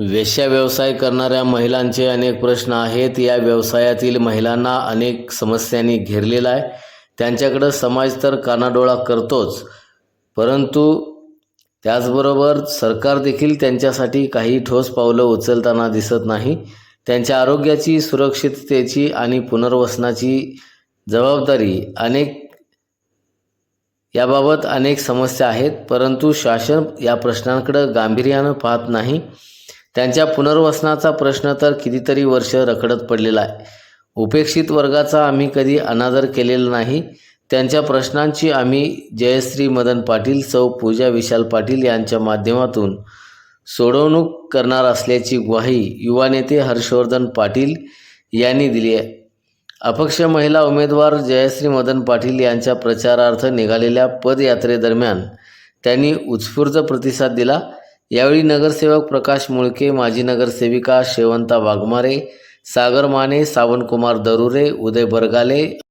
वेश्या व्यवसाय करणाऱ्या महिलांचे अनेक प्रश्न आहेत. या व्यवसायातील महिलांना अनेक समस्यांनी घेरलेला आहे. त्यांच्याकडं समाज तर कानाडोळा करतोच. परंतु त्याचबरोबर सरकार देखील त्यांच्यासाठी काही ठोस पावलं उचलताना दिसत नाही. त्यांच्या आरोग्याची सुरक्षिततेची आणि पुनर्वसनाची जबाबदारी अनेक याबाबत अनेक समस्या आहेत. परंतु शासन या प्रश्नांकडं गांभीर्यानं पाहत नाही. त्यांच्या पुनर्वसनाचा प्रश्न तर कितीतरी वर्ष रखडत पडलेला आहे. उपेक्षित वर्गाचा आम्ही कधी अनादर केलेला नाही. त्यांच्या प्रश्नांची आम्ही जयश्री मदन पाटील सौ पूजा विशाल पाटील यांच्या माध्यमातून सोडवणूक करणार असल्याची ग्वाही युवा नेते हर्षवर्धन पाटील यांनी दिली आहे. अपक्ष महिला उमेदवार जयश्री मदन पाटील यांच्या प्रचारार्थ निघालेल्या पदयात्रेदरम्यान त्यांनी उत्स्फूर्त प्रतिसाद दिला. यावेळी नगरसेवक प्रकाश मुळके माजी नगरसेविका शेवंता वाघमारे सागर माने सावनकुमार दरुरे उदय बरगाले